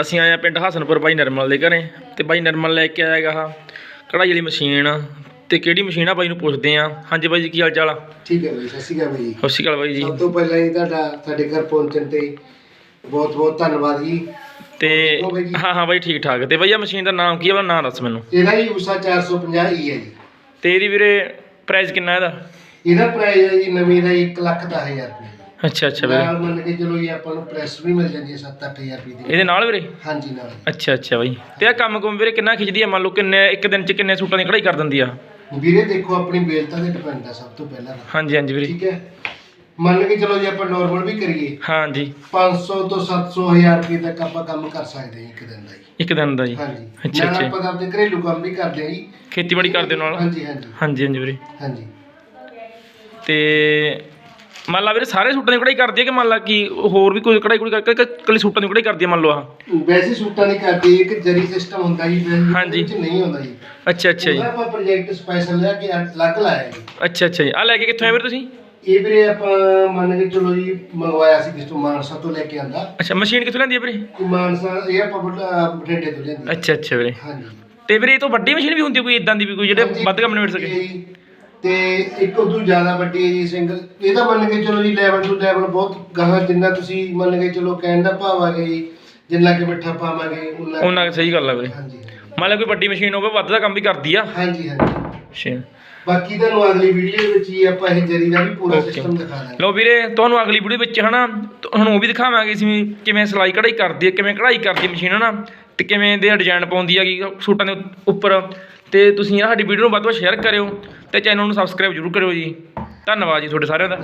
ਅਸੀਂ ਆਏ ਆ ਪਿੰਡ ਹਸਨਪੁਰ ਬਾਈ ਨਰਮਲ ਦੇ ਘਰੇ ਤੇ ਬਾਈ ਨਰਮਲ ਲੈ ਕੇ ਆਏਗਾ ਆ ਕਢਾਈ ਵਾਲੀ ਮਸ਼ੀਨ ਤੇ ਕਿਹੜੀ ਮਸ਼ੀਨ ਆ ਬਾਈ ਨੂੰ ਪੁੱਛਦੇ ਆ। ਹਾਂਜੀ ਬਾਈ ਜੀ ਕੀ ਹਾਲ ਚਾਲ ਆ? ਠੀਕ ਹੈ ਬਾਈ ਸਤਿ ਸ਼੍ਰੀ ਅਕਾਲ ਬਾਈ ਸਤਿ ਸ਼੍ਰੀ ਅਕਾਲ ਬਾਈ ਜੀ। ਸਭ ਤੋਂ ਪਹਿਲਾਂ ਹੀ ਤੁਹਾਡਾ ਸਾਡੇ ਘਰ ਪਹੁੰਚਣ ਤੇ ਬਹੁਤ ਬਹੁਤ ਧੰਨਵਾਦ ਜੀ। ਤੇ ਹੋ ਬਾਈ ਜੀ। ਹਾਂ ਹਾਂ ਬਾਈ ਠੀਕ ਠਾਕ। ਤੇ ਬਾਈ ਆ ਮਸ਼ੀਨ ਦਾ ਨਾਮ ਕੀ ਆ ਉਹਦਾ ਨਾਮ ਦੱਸ ਮੈਨੂੰ। ਇਹਦਾ ਹੀ ਉਸ਼ਾ 450 ਹੀ ਹੈ ਜੀ। ਤੇ ਇਹਦੀ ਵੀਰੇ ਪ੍ਰਾਈਸ ਕਿੰਨਾ ਇਹਦਾ? ਇਹਦਾ ਪ੍ਰਾਈਸ ਹੈ ਜੀ ਨਵੀਂ ਦਾ 1 ਲੱਖ ਦਸ ਹਜ਼ਾਰ ਰੁਪਏ। ਅੱਛਾ ਅੱਛਾ ਵੀਰੇ। ਨਾਲ ਮੰਨ ਕੇ ਚਲੋ ਜੀ ਆਪਾਂ ਨੂੰ ਪ੍ਰੈਸ ਵੀ ਮਿਲ ਜਾਂਦੀ ਹੈ 7-8000 ਰੁਪਏ ਦੀ। ਇਹਦੇ ਨਾਲ ਵੀਰੇ? ਹਾਂਜੀ ਨਾਲ। ਅੱਛਾ ਅੱਛਾ ਬਾਈ। ਤੇ ਆ ਕੰਮ ਕੁਮ ਵੀਰੇ ਕਿੰਨਾ ਖਿੱਚਦੀ ਆ? ਮੰਨ ਲਓ ਕਿੰਨੇ ਇੱਕ ਦਿਨ ਚ ਕਿੰਨੇ ਸੂਟਾਂ ਦੀ ਕਢਾਈ ਕਰ ਦਿੰਦੀ ਆ? ਵੀਰੇ ਦੇਖੋ ਆਪਣੀ ਬੇਲਤਾ ਤੇ ਡਿਪੈਂਡ ਹੈ ਸਭ ਤੋਂ ਪਹਿਲਾਂ ਤਾਂ। ਹਾਂਜੀ ਹਾਂਜੀ ਵੀਰੇ। ਠੀਕ ਹੈ। ਮੰਨ ਕੇ ਚਲੋ ਜੇ ਆਪਾਂ ਨਾਰਮਲ ਵੀ ਕਰੀਏ। ਹਾਂਜੀ। 500 ਤੋਂ 700 ਹਜ਼ਾਰ ਰੁਪਏ ਤੱਕ ਆਪਾਂ ਕੰਮ ਕਰ ਸਕਦੇ ਹਾਂ ਇੱਕ ਦਿਨ ਦਾ ਜੀ। ਇੱਕ ਦਿਨ ਦਾ ਜੀ। ਹਾਂਜੀ। ਅੱਛਾ, ਨਾਲ ਅੱਛਾ। ਆਪਾਂ ਤਾਂ ਆਪਣੇ ਘਰੇਲੂ ਕੰਮ ਵੀ ਕਰਦੇ ਹਾਂ ਜੀ। ਖੇਤੀਬਾੜੀ ਕਰਦੇ ਹੋ ਨਾਲ? ਹਾਂਜੀ ਹਾਂਜੀ। ਹਾਂਜੀ ਹਾਂਜੀ ਵੀਰੇ। ਹਾਂਜੀ। ਤੇ ਮੰਨ ਲਾ ਵੀਰੇ ਸਾਰੇ ਸੂਟਾਂ ਦੀ ਕਢਾਈ ਕਰਦੀ ਹੈ ਕਿ ਮੰਨ ਲਾ ਕਿ ਹੋਰ ਵੀ ਕੋਈ ਕਢਾਈ ਕੁੜੀ ਕਰਕੇ ਕੱਲੀ ਸੂਟਾਂ ਦੀ ਕਢਾਈ ਕਰਦੀ ਹੈ ਮੰਨ ਲਓ ਆਹ? ਵੈਸੇ ਸੂਟਾਂ ਦੀ ਕਰਦੀ ਇੱਕ ਜਰੀ ਸਿਸਟਮ ਹੁੰਦਾ ਜੀ ਵੈਸੇ ਹਾਂਜੀ। ਵਿੱਚ ਨਹੀਂ ਹੁੰਦਾ ਜੀ। ਅੱਛਾ ਅੱਛਾ ਜੀ। ਉਹਦਾ ਆਪਾਂ ਪ੍ਰੋਜੈਕਟ ਸਪੈਸ਼ਲ ਲਿਆ ਕੇ ਅਲੱਗ ਲਾਇਆ ਜੀ। ਅੱਛਾ ਅੱਛਾ ਜੀ। ਆ ਲੈ ਕੇ ਕਿੱਥੋਂ ਆਏ ਵੀਰੇ ਤੁਸੀਂ? ਇਹ ਵੀਰੇ ਆਪਾਂ ਮੰਨ ਕੇ ਚਲੋ ਜੀ ਮੰਗਵਾਇਆ ਸੀ ਕਿਸ ਤੋਂ ਮਾਨਸਾ ਤੋਂ ਲੈ ਕੇ ਆਂਦਾ। ਅੱਛਾ ਮਸ਼ੀਨ ਕਿੱਥੋਂ ਲੈਂਦੀ ਹੈ ਵੀਰੇ? ਮਾਨਸਾ ਇਹ ਆਪਾਂ ਬਠ- ਬਠਿੰਡੇ ਤੋਂ ਲੈਂਦੇ ਅੱਛਾ ਅੱਛਾ ਵੀਰੇ। ਹਾਂਜੀ। ਤੇ ਵੀਰੇ ਇਹ ਤੋਂ ਵੱਡੀ ਮਸ਼ੀਨ ਵੀ ਹੁੰਦੀ ਹੈ ਕੋਈ ਇਦਾਂ ਦੀ ਵੀ ਕੋਈ ਜਿਹੜੇ ਵੱਧ ਕੰਮ ਨਿਬੜ ਸਕੇ? ਜੀ। ਤੇ ਇੱਕ ਉਦੋਂ ਜ਼ਿਆਦਾ ਵੱਡੀ ਹੈ ਜੀ ਸਿੰਗਲ ਇਹਦਾ ਮੰਨ ਕੇ ਚਲੋ ਜੀ ਲੈਵਲ ਟੂ ਲੈਵਲ ਬਹੁਤ ਗਾਹਾਂ ਜਿੰਨਾ ਤੁਸੀਂ ਮੰਨ ਕੇ ਚਲੋ ਕਹਿਣ ਦਾ ਭਾਵ ਆ ਗਿਆ ਜੀ ਜਿੰਨਾ ਕਿ ਮਿੱਠਾ ਪਾਵਾਂਗੇ ਉਨਾ ਉਹਨਾਂ ਕੁ ਸਹੀ ਗੱਲ ਆ ਵੀਰੇ। ਹਾਂਜੀ। ਮੰਨ ਲਾ ਕੋਈ ਵੱਡੀ ਮਸ਼ੀਨ ਹੋਵੇ ਵੱਧ ਦਾ ਕੰਮ ਵੀ ਕਰਦੀ ਆ। ਹਾਂਜੀ ਹਾਂਜੀ। ਅੱਛਾ ਬਾਕੀ ਤੁਹਾਨੂੰ ਅਗਲੀ ਵੀਡੀਓ ਵਿੱਚ ਹੀ ਆਪਾਂ ਇਹ ਜਰੀ ਦਾ ਵੀ ਪੂਰਾ Okay. ਸਿਸਟਮ ਦਿਖਾ ਦਾਂਗੇ। ਲਓ ਵੀਰੇ ਤੁਹਾਨੂੰ ਅਗਲੀ ਵੀਡੀਓ ਵਿੱਚ ਹਨਾ ਤੁਹਾਨੂੰ ਉਹ ਵੀ ਦਿਖਾਵਾਂਗੇ ਅਸੀਂ ਕਿਵੇਂ ਸਿਲਾਈ ਕਢਾਈ ਕਰਦੀ ਹੈ ਕਿਵੇਂ ਕਢਾਈ ਕਰਦੀ ਹੈ ਮਸ਼ੀਨ ਹਨਾ। ਅਤੇ ਕਿਵੇਂ ਦੇ ਡਿਜ਼ਾਇਨ ਪਾਉਂਦੀ ਹੈਗੀ ਸੂਟਾਂ ਦੇ ਉੱਪਰ। ਅਤੇ ਤੁਸੀਂ ਯਾਰ ਸਾਡੀ ਵੀਡੀਓ ਨੂੰ ਵੱਧ ਤੋਂ ਵੱਧ ਸ਼ੇਅਰ ਕਰਿਓ ਅਤੇ ਚੈਨਲ ਨੂੰ ਸਬਸਕ੍ਰਾਈਬ ਜ਼ਰੂਰ ਕਰਿਓ ਜੀ। ਧੰਨਵਾਦ ਜੀ ਤੁਹਾਡੇ ਸਾਰਿਆਂ ਦਾ।